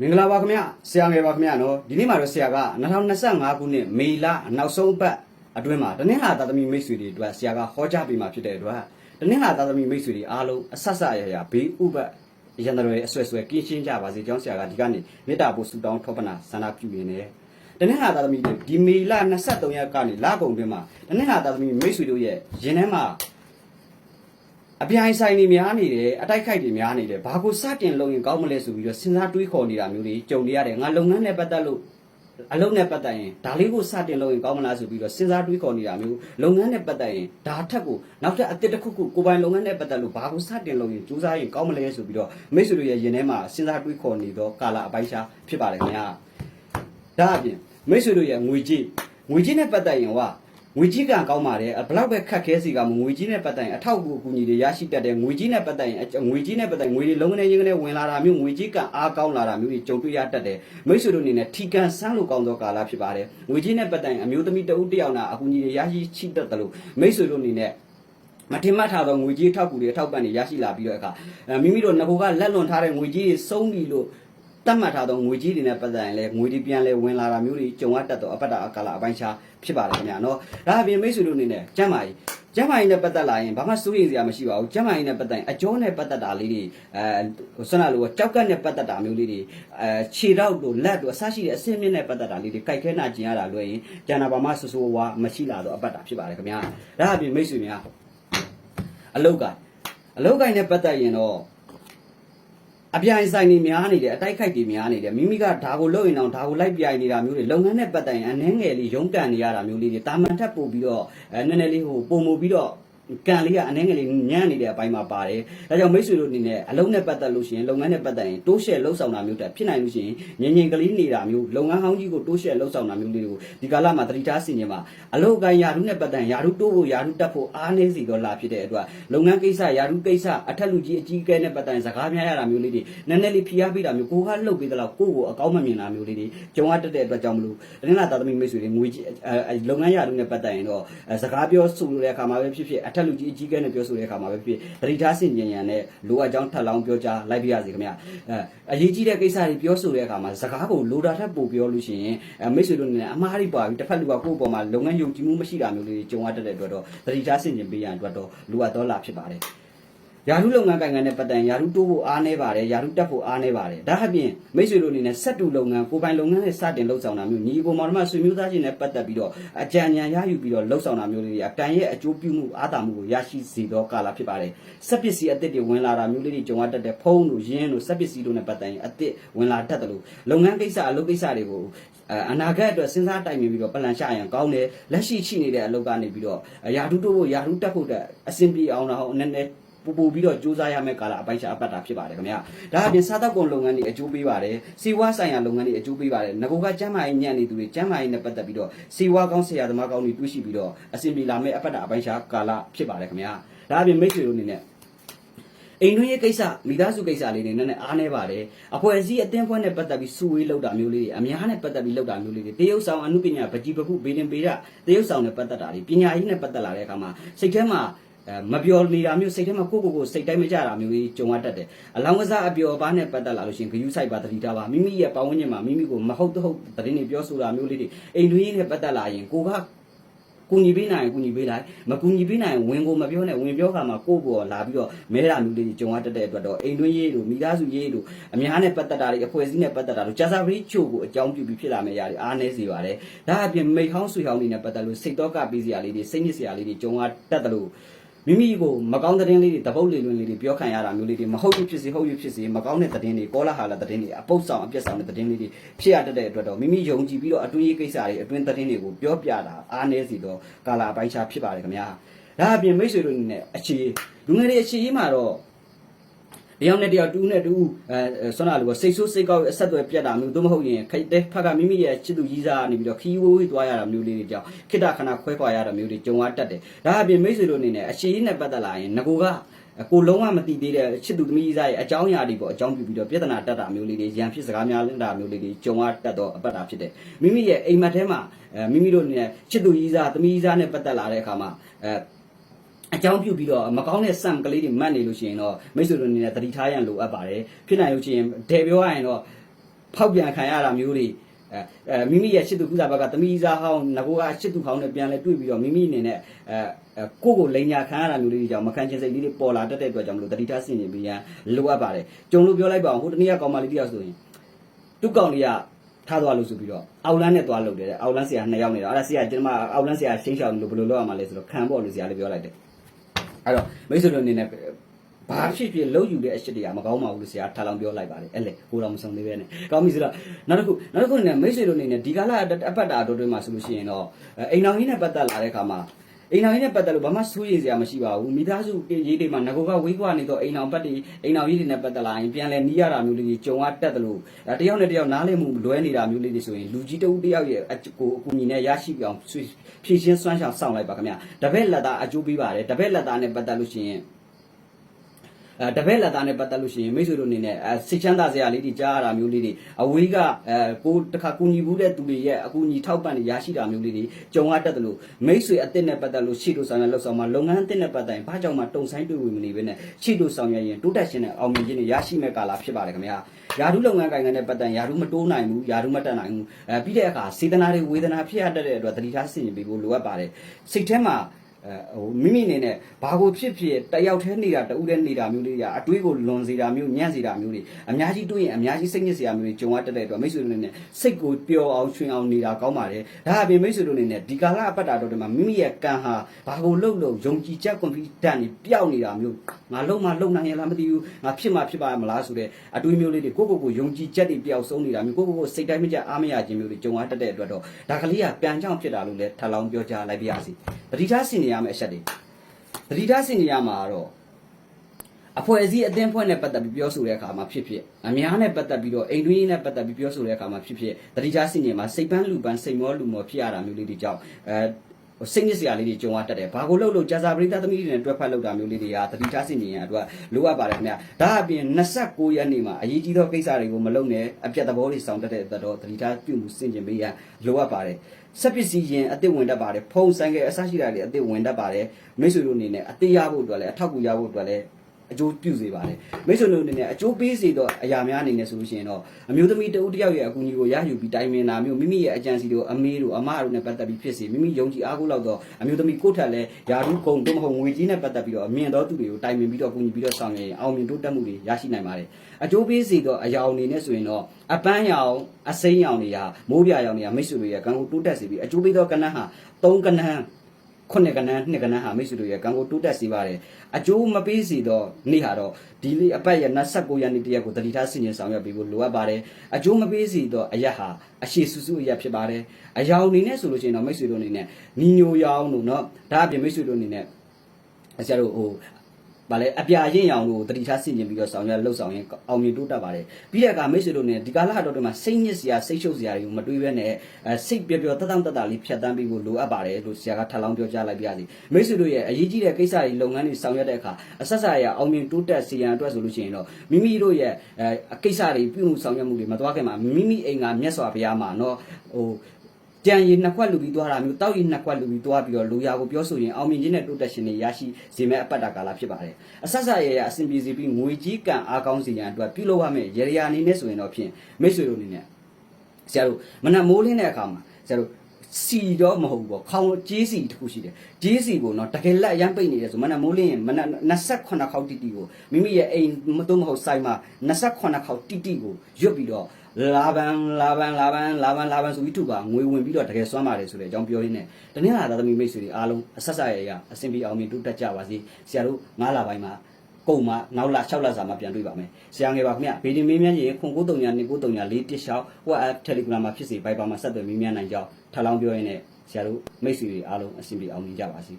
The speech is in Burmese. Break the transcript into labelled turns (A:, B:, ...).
A: မင်္ဂလာပါခင်ဗျဆရာငယ်ပါခင်ဗျနော်ဒီနေ့မှာတော့ဆရာက2025ခုနှစ်မေလနောက်ဆုံးပတ်အတွင်းမှာတနင်္လာသာသမီမိတ်ဆွေတွေအတွက်ဆရာကဟောကြားပေးมาဖြစ်တဲ့အတွက်တနင်္လာသာသမီမိတ်ဆွေတွေအားလုံးအဆက်ဆက်ရရဘေးဥပတ်ရန်တော်ရဲ့အဆွဲဆွဲကင်းရှင်းကြပါစေကြောင်းဆရာကဒီကနေ့မေတ္တာပို့ဆုတောင်းထောပနာဆန္ဒပြုနေတယ်တနင်္လာသာသမီတွေဒီမေလ23ရက်ကနေလကုန်တွင်မှာတနင်္လာသာသမီမိတ်ဆွေတို့ရဲ့ရင်ထဲမှာ အပြိုင်ဆိုင်တွေများနေတယ်အတိုက်ခိုက်တွေများနေတယ်ဘာကိုစတင်လုပ်ရင်ကောင်းမလဲဆိုပြီးတော့စဉ်းစားတွေးခေါ်နေတာမျိုးတွေကြုံနေရတယ်ငါလုပ်ငန်းနဲ့ပတ်သက်လို့အလုပ်နဲ့ပတ်သက်ရင်ဒါလေးကိုစတင်လုပ်ရင်ကောင်းမလားဆိုပြီးတော့စဉ်းစားတွေးခေါ်နေတာမျိုးလုပ်ငန်းနဲ့ပတ်သက်ရင်ဒါထက်ကိုနောက်ထပ်အသစ်တစ်ခုခုကိုယ်ပိုင်လုပ်ငန်းနဲ့ပတ်သက်လို့ဘာကိုစတင်လုပ်ရင်စူးစမ်းရင်ကောင်းမလဲဆိုပြီးတော့မိတ်ဆွေတို့ရဲ့ရင်ထဲမှာစဉ်းစားတွေးခေါ်နေတော့ကာလအပိုင်းခြားဖြစ်ပါတယ်ခင်ဗျာဒါအပြင်မိတ်ဆွေတို့ရဲ့ငွေကြေးငွေကြေးနဲ့ပတ်သက်ရင်ဟော ငွေကြီးကံကောင်းပါတယ်ဘလောက်ပဲခက်ခဲစီကမငွေကြီးနဲ့ပတ်သက်ရင်အထောက်အကူအကူညီတွေရရှိတတ်တယ်ငွေကြီးနဲ့ပတ်သက်ရင်ငွေကြီးနဲ့ပတ်သက်ငွေတွေလုံးကနေရင်းကနေဝင်လာတာမျိုးငွေကြီးကံအားကောင်းလာတာမျိုးတွေကြုံတွေ့ရတတ်တယ်မိတ်ဆွေတို့အနေနဲ့ထီကန်ဆန်းလို့ကောင်းသောကာလဖြစ်ပါတယ်ငွေကြီးနဲ့ပတ်သက်ရင်အမျိုးသမီးတဦးတစ်ယောက်နာအကူညီတွေရရှိချိတတ်တယ်လို့မိတ်ဆွေတို့အနေနဲ့မထင်မှတ်ထားသောငွေကြီးထောက်ကူတွေအထောက်ပံ့တွေရရှိလာပြီးတော့အခါမိမိတို့ငကိုကလက်လွန်ထားတဲ့ငွေကြီးတွေစုံးပြီလို့ တတ်မှတ်ထားသောငွေကြီးတွေနဲ့ပတ်သက်ရင်လည်းငွေတွေပြန်လဲဝင်လာတာမျိုးတွေကြုံရတတ်သောအပတ္တအကာလအပိုင်းခြားဖြစ်ပါတယ်ခင်ဗျာနော်ဒါအပြင်မိတ်ဆွေတို့အနေနဲ့ကျမ်းမာရေးကျမ်းမာရေးနဲ့ပတ်သက်လာရင်ဘာမှစိုးရိမ်စရာမရှိပါဘူးကျမ်းမာရေးနဲ့ပတ်သက်ရင်အကျောနဲ့ပတ်သက်တာလေးတွေအဲဆွမ်းနာလိုကြောက်ကတ်နဲ့ပတ်သက်တာမျိုးလေးတွေအဲခြေထောက်တို့လက်တို့အစရှိတဲ့အဆင့်မြင့်နဲ့ပတ်သက်တာလေးတွေကြိုက်ခဲနာကျင်ရတာလွယ်ရင်ကျန်တာဘာမှဆူဆူဝါမရှိလာတော့အပတ္တဖြစ်ပါတယ်ခင်ဗျာဒါအပြင်မိတ်ဆွေများအလုတ်က အလုတ်ကိုင်းနဲ့ပတ်သက်ရင်တော့ အပြိုင်ဆိုင်တွေများနေတယ်အတိုက်ခိုက်တွေများနေတယ်မိမိကဒါကိုလုပ်ရင်တော့ဒါကိုလိုက်ပြိုင်နေတာမျိုးတွေလုပ်ငန်းနဲ့ပတ်သက်ရင်အနှဲငယ်လေးရုန်းကန်နေရတာမျိုးလေးတွေတာမန်ထက်ပို့ပြီးတော့အဲနည်းနည်းလေးဟိုပုံမူပြီးတော့ ကန်လေးကအနှဲငယ်လေးညံ့နေတဲ့အပိုင်းမှာပါတယ်ဒါကြောင့်မိတ်ဆွေတို့အနေနဲ့အလုံးနဲ့ပတ်သက်လို့ရှိရင်လုပ်ငန်းနဲ့ပတ်သက်ရင်တိုးရှယ်လှုပ်ဆောင်တာမျိုးတက်ဖြစ်နိုင်လို့ရှိရင်ငြိမ်ငြိမ်ကလေးနေတာမျိုးလုပ်ငန်းဟောင်းကြီးကိုတိုးရှယ်လှုပ်ဆောင်တာမျိုးလေးတွေကိုဒီကာလမှာတတိထားစီရင်မှာအလုပ်ကိုင်းယာရုနဲ့ပတ်သက်ရင်ယာရုတိုးဖို့ယာရုတက်ဖို့အားနည်းစီတော့လာဖြစ်တဲ့အတွက်လုပ်ငန်းကိစ္စယာရုကိစ္စအထက်လူကြီးအကြီးအကဲနဲ့ပတ်သက်ရင်စကားများရတာမျိုးလေးတွေနည်းနည်းလေးဖိအားပေးတာမျိုးကိုကလှုပ်ပေးသလောက်ကိုကိုအကောင်းမမြင်တာမျိုးလေးတွေကြုံရတတ်တဲ့အတွက်ကြောင့်မလို့တနင်္လာသာသမီမိတ်ဆွေတွေငွေကြီးအဲလုပ်ငန်းယာရုနဲ့ပတ်သက်ရင်တော့စကားပြောဆိုတဲ့အခါမှာပဲဖြစ်ဖြစ်အထက်လူကြီးအကြီးအကဲနဲ့ပြောဆိုတဲ့အခါမှာပဲဖြစ်ဖြစ်သတိထားဆင်ခြင်ရန်နဲ့လိုအပ်ကြောင်းထပ်လောင်းပြောကြားလိုက်ပြရစီခင်ဗျအဲအရေးကြီးတဲ့ကိစ္စတွေပြောဆိုတဲ့အခါမှာစကားကိုလိုတာထက်ပိုပြောလို့ရှိရင်မိတ်ဆွေတို့အနေနဲ့အမှားတွေပါပြီးတစ်ဖက်လူကကိုယ့်အပေါ်မှာလုပ်ငန်းယုံကြည်မှုမရှိတာမျိုးလေးတွေကြုံရတတ်တဲ့အတွက်တော့သတိထားဆင်ခြင်ပေးရန်အတွက်တော့လိုအပ်တော့လာဖြစ်ပါတယ် ယာရုလုပ်ငန်းကိုင်ငံနဲ့ပတ်သက်ရင်ယာရုတိုးဖို့အားနေပါတယ်ယာရုတက်ဖို့အားနေပါတယ်ဒါအပြင်မိတ်ဆွေတို့အနေနဲ့စက်တူလုပ်ငန်းကိုပိုင်လုပ်ငန်းနဲ့စတင်လှုပ်ဆောင်တာမျိုးညီကိုမောင်နှမဆွေမျိုးသားချင်းနဲ့ပတ်သက်ပြီးတော့အကြံဉာဏ်ရယူပြီးတော့လှုပ်ဆောင်တာမျိုးလေးတွေအတန်ရဲ့အကျိုးပြုမှုအားသာမှုကိုရရှိစေသောကာလဖြစ်ပါတယ်စက်ပစ္စည်းအသစ်တွေဝင်လာတာမျိုးလေးတွေကြုံရတတ်တဲ့ဖုန်းတို့ရင်းတို့စက်ပစ္စည်းတို့နဲ့ပတ်သက်ရင်အသစ်ဝင်လာတတ်တယ်လို့လုပ်ငန်းကိစ္စအလုပ်ကိစ္စတွေကိုအနာဂတ်အတွက်စဉ်းစားတိုင်ပင်ပြီးတော့ပလန်ချရန်ကောင်းတယ်လက်ရှိရှိနေတဲ့အလုပ်ကနေပြီးတော့ယာထုတိုးဖို့ယာထုတက်ဖို့အဆင်ပြေအောင်တော့နည်းနည်း ပူပူပြီးတော့စူးစမ်းရမယ့်ကာလအပိုင်းခြားအပတ်တာဖြစ်ပါတယ်ခင်ဗျာဒါအပြင်စားတောက်ကုန်လုပ်ငန်းတွေအကျိုးပေးပါတယ်စီဝါဆိုင်ရာလုပ်ငန်းတွေအကျိုးပေးပါတယ်ငကိုကကျမ်းမာရေးညံ့နေသူတွေကျမ်းမာရေးနဲ့ပတ်သက်ပြီးတော့စီဝါကောင်းဆရာသမားကောင်းတွေတွေ့ရှိပြီးတော့အဆင်ပြေလာမယ့်အပတ်တာအပိုင်းခြားကာလဖြစ်ပါတယ်ခင်ဗျာဒါအပြင်မိတ်ဆွေတို့အနေနဲ့အိမ်တွင်းရေးကိစ္စမိသားစုကိစ္စလေးတွေနည်းနည်းအားနေပါတယ်အဖွဲ့အစည်းအသင်းဖွဲ့နဲ့ပတ်သက်ပြီးစုဝေးလောက်တာမျိုးလေးတွေအများနဲ့ပတ်သက်ပြီးလောက်တာမျိုးလေးတွေတရုပ်ဆောင်အမှုပညာပကြီးပခုဘေးလင်ပေရတရုပ်ဆောင်နဲ့ပတ်သက်တာတွေပညာရေးနဲ့ပတ်သက်လာတဲ့အခါမှာစိတ်ထဲမှာအဲ မပြောနေတာမျိုးစိတ်ထဲမှာကိုကိုကိုစိတ်တိုင်းမကြတာမျိုးကြီးကြုံရတတ်တယ်အလောင်းကစားအပျော်ပါနဲ့ပတ်သက်လာလို့ရှိရင်ဂယုဆိုင်ပါတတိတာပါမိမိရဲ့ပတ်ဝန်းကျင်မှာမိမိကိုမဟုတ်တဟုတ်သတင်းတွေပြောဆိုတာမျိုးလေးတွေအိမ်တွင်းရေးနဲ့ပတ်သက်လာရင်ကိုကကူညီပေးနိုင်ရင်ကူညီပေးလိုက်မကူညီပေးနိုင်ရင်ဝင်ကိုမပြောနဲ့ဝင်ပြောခါမှာကိုယ့်ဘောလာပြီးတော့မဲတာမျိုးလေးကြုံရတတ်တဲ့အတွက်တော့အိမ်တွင်းရေးတို့မိသားစုရေးတို့အများနဲ့ပတ်သက်တာတွေအဖွဲ့အစည်းနဲ့ပတ်သက်တာတို့ကြာစာပရိချို့ကိုအကြောင်းပြုပြီးဖြစ်လာမယ့်ຢာတွေအားနည်းစေပါတယ်ဒါအပြင်မိတ်ဟောင်းဆွေဟောင်းတွေနဲ့ပတ်သက်လို့စိတ်တော့ကပေးစရာလေးတွေစိတ်ညစ်စရာလေးတွေကြုံရတတ်တယ်လို့ မိမိကိုမကောင်းတဲ့သတင်းလေးတွေတပုတ်လေလွင်လေးတွေပြောခံရတာမျိုးလေးတွေမဟုတ်ဘူးဖြစ်စေဟုတ်ရဖြစ်စေမကောင်းတဲ့သတင်းတွေကောလာဟာလာသတင်းတွေအပုတ်ဆောင်အပြက်ဆောင်တဲ့သတင်းလေးတွေဖြစ်ရတတ်တဲ့အတွက်တော့မိမိယုံကြည်ပြီးတော့အတွင်းရေးကိစ္စတွေအတွင်းသတင်းတွေကိုပြောပြတာအားနည်းစီတော့ကာလာအပိုင်းခြားဖြစ်ပါတယ်ခင်ဗျာဒါအပြင်မိတ်ဆွေတို့အနေနဲ့အခြေလူငယ်တွေအခြေရေးမှာတော့ တယောက်နဲ့တယောက်တူးနဲ့တူးအဲဆွမ်းလာလို့စိတ်ဆိုးစိတ်ကောက်အဆက်အသွယ်ပြတ်တာမျိုးသို့မဟုတ်ရင်ခိုက်တဲ့ဖက်ကမိမိရဲ့ချစ်သူကြီးစားနေပြီးတော့ခီးဝိုးဝေးသွားရတာမျိုးလေးတွေကြောင့်ခိတ္တခဏခွဲခွာရတာမျိုးတွေကြုံရတတ်တယ်ဒါအပြင်မိတ်ဆွေတို့အနေနဲ့အခြေရေးနဲ့ပတ်သက်လာရင်ငကိုကကိုလုံးဝမသိသေးတဲ့ချစ်သူသမီးစားရဲ့အကြောင်းအရာတွေပေါ့အကြောင်းပြုပြီးတော့ပြဿနာတက်တာမျိုးလေးတွေရန်ဖြစ်စကားများလင်းတာမျိုးလေးတွေကြုံရတတ်တော့အပတ်တာဖြစ်တယ်မိမိရဲ့အိမ်မက်ထဲမှာအဲမိမိတို့အနေနဲ့ချစ်သူကြီးစားသမီးစားနဲ့ပတ်သက်လာတဲ့အခါမှာအဲ အကြောင်းပြုပြီးတော့မကောင်းတဲ့ဆမ်ကလေးတွေမှတ်နေလို့ရှိရင်တော့မိတ်ဆွေတို့အနေနဲ့သတိထားရန်လိုအပ်ပါတယ်ဖြစ်နိုင်လို့ရှိရင်ဒဲပြောရရင်တော့ဖောက်ပြန်ခံရတာမျိုးတွေအဲအဲမိမိရဲ့ချစ်သူကုသဘက်ကတမိစားဟောင်းငကိုကချစ်သူဟောင်းနဲ့ပြန်လဲတွေ့ပြီးတော့မိမိအနေနဲ့အဲအဲကိုယ့်ကိုလိန်ညာခံရတာမျိုးလေးတွေကြောင့်မခံချင်စိတ်လေးတွေပေါ်လာတတ်တဲ့အတွက်ကြောင့်မလို့တတိထားဆင်နေပြီးရန်လိုအပ်ပါတယ်ကြုံလို့ပြောလိုက်ပါအောင်ဟိုတနေ့ကကောင်မလေးတယောက်ဆိုရင်သူ့ကောင်လေးကထားသွားလို့ဆိုပြီးတော့အောက်လန်းနဲ့သွားလုပ်တယ်တဲ့အောက်လန်းဆရာနှစ်ယောက်နေတာအဲ့ဒါဆရာကျွန်မအောက်လန်းဆရာရှင်းရှောင်းလို့ဘယ်လိုလုပ်ရမှာလဲဆိုတော့ခံပေါ့လို့ဆရာလေးပြောလိုက်တယ် အဲ့တော့မိတ်ဆွေတို့အနေနဲ့ဘာဖြစ်ဖြစ်လှုပ်ယူတဲ့အရှစ်တွေကမကောင်းပါဘူးလို့ဆရာထားလောင်ပြောလိုက်ပါတယ်အဲ့လေကိုတော်မဆုံးသေးပဲနဲ့ကောင်းပြီဆိုတော့နောက်တစ်ခုနောက်တစ်ခုနဲ့မိတ်ဆွေတို့အနေနဲ့ဒီကာလအပတ်တာတို့တွေမှာဆိုလို့ရှိရင်တော့အိမ်တော်ကြီးနဲ့ပတ်သက်လာတဲ့အခါမှာ အိမ်တော်ကြီးနဲ့ပတ်သက်လို့ဘာမှစိုးရိမ်စရာမရှိပါဘူးမိသားစုရေးတွေမှာငကိုကဝေးကွာနေတော့အိမ်တော်ပတ်တွေအိမ်တော်ကြီးတွေနဲ့ပတ်သက်လာရင်ပြန်လဲနီးရတာမျိုးလေးတွေကြုံရတတ်တယ်လို့တယောက်နဲ့တယောက်နားလည်မှုလွဲနေတာမျိုးလေးတွေဆိုရင်လူကြီးတဦးတယောက်ရဲ့အကိုအကူညီနဲ့ရရှိပြောင်းဖြည့်ရှင်းစွမ်းဆောင်ဆောင်လိုက်ပါခင်ဗျတပည့်လက်သားအကျိုးပေးပါတယ်တပည့်လက်သားနဲ့ပတ်သက်လို့ရှိရင်အဲ တပည့်လက်သားနဲ့ပတ်သက်လို့ရှိရင်မိတ်ဆွေတို့အနေနဲ့အဲစိတ်ချမ်းသာစရာလေးတွေကြားရတာမျိုးလေးတွေအဝေးကအဲကိုတခါကူညီဘူးတဲ့သူတွေရဲ့အကူညီထောက်ပံ့တွေရရှိတာမျိုးလေးတွေကြုံရတတ်တယ်လို့မိတ်ဆွေအစ်စ်နဲ့ပတ်သက်လို့ရှိလို့ဆောင်ရလောက်ဆောင်မှာလုပ်ငန်းအစ်စ်နဲ့ပတ်သက်ရင်ဘာကြောင့်မှတုံဆိုင်တွေ့ဝင်မနေဘဲနဲ့ရှိလို့ဆောင်ရရင်တိုးတက်ရှင်တဲ့အောင်မြင်ခြင်းတွေရရှိမဲ့ကာလဖြစ်ပါတယ်ခင်ဗျာယာရုလုပ်ငန်းကိုင်ငံနဲ့ပတ်သက်ယာရုမတိုးနိုင်ဘူးယာရုမတက်နိုင်ဘူးအဲပြီးတဲ့အခါစေတနာတွေဝေဒနာဖြစ်ရတတ်တဲ့အတွက်တတိထားဆင်ခြင်ပေးဖို့လိုအပ်ပါတယ်စိတ်ထဲမှာ အဲဟိုမိမိအနေနဲ့ဘာကိုဖြစ်ဖြစ်တယောက်တည်းနေတာတဦးတည်းနေတာမျိုးလေးတွေအတွေးကိုလွန်စေတာမျိုးညံ့စေတာမျိုးတွေအများကြီးတွေးရင်အများကြီးစိတ်ညစ်စရာမျိုးတွေကြုံရတတ်တဲ့အတွက်မိတ်ဆွေတို့အနေနဲ့စိတ်ကိုပျော်အောင်ချွင်အောင်နေတာကောင်းပါတယ်ဒါအပြင်မိတ်ဆွေတို့အနေနဲ့ဒီကာလအပတ်တာတော့ဒီမှာမိမိရဲ့ကံဟာဘာကိုလှုပ်လို့ယုံကြည်ချက်ကွန်ဖီဒန့်နေပျောက်နေတာမျိုးငါလုံးမလုံနိုင်ရလားမသိဘူးငါဖြစ်မှဖြစ်ပါမလားဆိုတဲ့အတွေးမျိုးလေးတွေကိုကိုကိုကိုယုံကြည်ချက်တွေပျောက်ဆုံးနေတာမျိုးကိုကိုကိုစိတ်တိုင်းမကြအားမရခြင်းမျိုးတွေကြုံရတတ်တဲ့အတွက်တော့ဒါကလေးကပြန်ကြောင်းဖြစ်တာလို့လည်းထပ်လောင်းပြောကြားလိုက်ပါရစေပဋိဌာန်းဆင်နေရမယ့်အချက်တွေသတိထားစင်နေရမှာတော့အဖွဲ့အစည်းအသင်းဖွဲ့နဲ့ပတ်သက်ပြီးပြောဆိုတဲ့အခါမှာဖြစ်ဖြစ်အများနဲ့ပတ်သက်ပြီးတော့အိမ်တွင်းနဲ့ပတ်သက်ပြီးပြောဆိုတဲ့အခါမှာဖြစ်ဖြစ်သတိထားစင်နေမှာစိတ်ပန်းလူပန်းစိတ်မောလူမောဖြစ်ရတာမျိုးလေးတွေကြောင့်အဲစိတ်ညစ်စရာလေးတွေကြုံရတတ်တယ်။ဘာကိုလှုပ်လို့ကြာစာပရိသတ်သမီးတွေနဲ့တွဲဖက်လောက်တာမျိုးလေးတွေကသတိထားစင်နေရအတွက်လိုအပ်ပါတယ်ခင်ဗျာ။ဒါအပြင်29ရက်နေ့မှာအရေးကြီးသောကိစ္စတွေကိုမလုပ်နဲ့အပြတ်သဘောတွေဆောင်တတ်တဲ့အတွက်တော့သတိထားပြုမှုစင်ကြင်ပေးရလိုအပ်ပါတယ်။ စက်ပစ္စည်းရင်အစ်စ်ဝင်တတ်ပါတယ်။ဖုံးဆိုင်ကအစရှိတာတွေအစ်စ်ဝင်တတ်ပါတယ်။မိတ်ဆွေတို့အနေနဲ့အသေးရဖို့အတွက်လည်းအထောက်အကူရဖို့အတွက်လည်း အကျိုးပြုစေပါတယ်မိတ်ဆွေတို့အနေနဲ့အကျိုးပေးစေတော့အရာများအနေနဲ့ဆိုလို့ရှိရင်တော့အမျိုးသမီးတဦးတစ်ယောက်ရဲ့အကူအညီကိုရယူပြီးတိုင်ပင်တာမျိုးမိမိရဲ့အကြံစီတို့အမေတို့အမတို့နဲ့ပတ်သက်ပြီးဖြစ်စေမိမိယုံကြည်အားကိုးလောက်တော့အမျိုးသမီးကိုယ့်ထက်လဲယာရုကုံတို့မဟုတ်ငွေကြီးနဲ့ပတ်သက်ပြီးတော့အမြင်တော်သူတွေကိုတိုင်ပင်ပြီးတော့အကူအညီပြီးတော့ဆောင်ရွက်ရင်အောင်မြင်တိုးတက်မှုတွေရရှိနိုင်ပါတယ်အကျိုးပေးစေတော့အရာအနေနဲ့ဆိုရင်တော့အပန်းရောင်အစိမ်းရောင်တွေကမိုးပြရောင်တွေကမိတ်ဆွေတို့ရဲ့ကံကိုတိုးတက်စေပြီးအကျိုးပေးသောကဏ္ဍဟာ၃ကဏ္ဍ ခုနှစ်ကဏ္ဍနှစ်ကဏ္ဍဟာမိတ်ဆွေတို့ရဲ့ကံကိုတိုးတက်စေပါတယ်အကျိုးမပေးစေတော့နေ့ဟာတော့ဒီလေးအပတ်ရဲ့29ရက်နေ့တရက်ကိုတတိထားဆင်ခြင်ဆောင်ရွက်ပေးဖို့လိုအပ်ပါတယ်အကျိုးမပေးစေတော့အရက်ဟာအရှိစုစုအရက်ဖြစ်ပါတယ်အယောင်အနေနဲ့ဆိုလို့ရှိရင်တော့မိတ်ဆွေတို့အနေနဲ့ညီညိုရောင်တို့เนาะဒါအပြင်မိတ်ဆွေတို့အနေနဲ့ဆရာတို့ဟို ဗာလဲအပြာရင်ရောင်တို့တတိထားဆင်ကျင်ပြီးတော့ဆောင်ရွက်လှုပ်ဆောင်ရင်အောင်မြင်တိုးတက်ပါတယ်ပြီးတဲ့အခါမိတ်ဆွေတို့နဲ့ဒီကာလတော့ဒီမှာစိတ်ညစ်စရာစိတ်ရှုပ်စရာတွေကိုမတွေးဘဲနဲ့အဲစိတ်ပျော်ပျော်တတ်တတ်တတ်တာလေးဖြတ်တန်းပြီးဖို့လိုအပ်ပါတယ်လို့ဆရာကထပ်လောင်းပြောကြားလိုက်ပြရစီမိတ်ဆွေတို့ရဲ့အရေးကြီးတဲ့ကိစ္စတွေလုပ်ငန်းတွေဆောင်ရွက်တဲ့အခါအဆက်ဆက်ရအောင်မြင်တိုးတက်စေရန်အတွက်ဆိုလို့ရှိရင်တော့မိမိတို့ရဲ့အဲကိစ္စတွေပြုမှုဆောင်ရွက်မှုတွေမသွားခင်မှာမိမိအိမ်ကမြတ်စွာဘုရားမှာเนาะဟို ကြံရည်နှစ်ခွက်လူပြီးသွားတာမျိုးတောက်ရည်နှစ်ခွက်လူပြီးသွားပြီးတော့လူရာကိုပြောဆိုရင်အောင်မြင်ခြင်းနဲ့တိုးတက်ခြင်းတွေရရှိစေမဲ့အပတ်တာကာလဖြစ်ပါတယ်အဆက်ဆက်ရရအစဉ်ပြေစီပြီးငွေကြီးကံအားကောင်းစေရန်အတွက်ပြုလုပ်ရမယ့်ရေရာအနေနဲ့ဆိုရင်တော့ဖြင့်မိတ်ဆွေတို့အနေနဲ့ဆရာတို့မနက်မိုးလင်းတဲ့အခါမှာဆရာတို့စီတော့မဟုတ်ဘူးပေါ့ခေါင်းကြေးစီတစ်ခုရှိတယ်ကြေးစီကိုတော့တကယ်လက်အရမ်းပိတ်နေတယ်ဆိုမနက်မိုးလင်းရင်မနက်28ခေါက်တိတိကိုမိမိရဲ့အိမ်မတော့မဟုတ်ဆိုင်မှာ28ခေါက်တိတိကိုရွတ်ပြီးတော့ လာဘန်လာဘန်လာဘန်လာဘန်လာဘန်ဆိုပြီးထုပါငွေဝင်ပြီးတော့တကယ်စွမ်းပါတယ်ဆိုတဲ့အကြောင်းပြောရင်းနဲ့တနင်္လာသားသမီးမိတ်ဆွေတွေအားလုံးအဆက်ဆက်ရရအဆင်ပြေအောင်မြင်တိုးတက်ကြပါစေဆရာတို့9လပိုင်းမှာကုန်မှာနောက်လ6လစာမှာပြန်တွေ့ပါမယ်ဆရာငယ်ပါခင်ဗျဗီဒီမေးမြန်းရင်ခွန်939 939 4တစ်လျှောက် WhatsApp Telegram မှာဖြစ်စေ Viber မှာဆက်သွယ်မေးမြန်းနိုင်ကြောင်းထပ်လောင်းပြောရင်းနဲ့ဆရာတို့မိတ်ဆွေတွေအားလုံးအဆင်ပြေအောင်မြင်ကြပါစေ